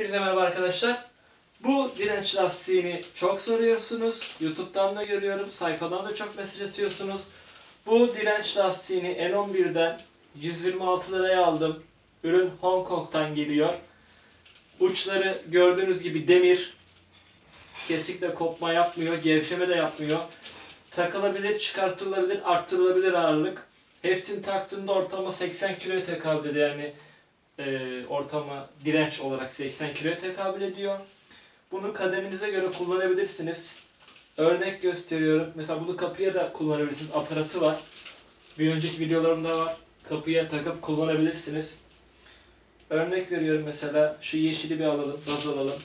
Hepinize merhaba arkadaşlar. Bu direnç lastiğini çok soruyorsunuz. YouTube'dan da görüyorum. Sayfadan da çok mesaj atıyorsunuz. Bu direnç lastiğini N11'den 126 liraya aldım. Ürün Hong Kong'tan geliyor. Uçları gördüğünüz gibi demir. Kesinlikle kopma yapmıyor, gevşeme de yapmıyor. Takılabilir, çıkartılabilir, arttırılabilir ağırlık. Hepsini taktığında ortalama 80 kiloya tekabül ediyor. Yani e, ortalama direnç olarak 80 kiloya tekabül ediyor. Bunu kademinize göre kullanabilirsiniz. Örnek gösteriyorum. Mesela bunu kapıya da kullanabilirsiniz. Aparatı var. Bir önceki videolarımda var. Kapıya takıp kullanabilirsiniz. Örnek veriyorum mesela şu yeşili bir alalım, baz alalım.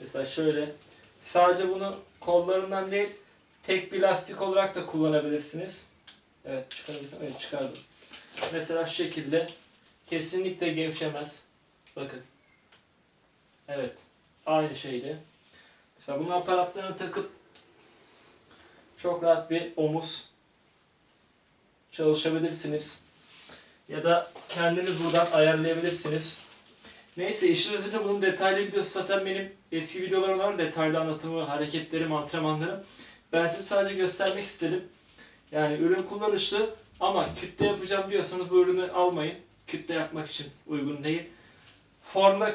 Mesela şöyle. Sadece bunu kollarından değil, tek bir lastik olarak da kullanabilirsiniz. Evet çıkarabilirsem. Evet çıkardım. Mesela şu şekilde kesinlikle gevşemez. Bakın. Evet. Aynı şeydi. Mesela bunun aparatlarını takıp çok rahat bir omuz çalışabilirsiniz. Ya da kendiniz buradan ayarlayabilirsiniz. Neyse işin özeti bunun detaylı videosu zaten benim eski videolarım var. Detaylı anlatımı, hareketlerim, antrenmanlarım. Ben size sadece göstermek istedim. Yani ürün kullanışlı ama kütle yapacağım diyorsanız bu ürünü almayın. Kütle yapmak için uygun değil. Formda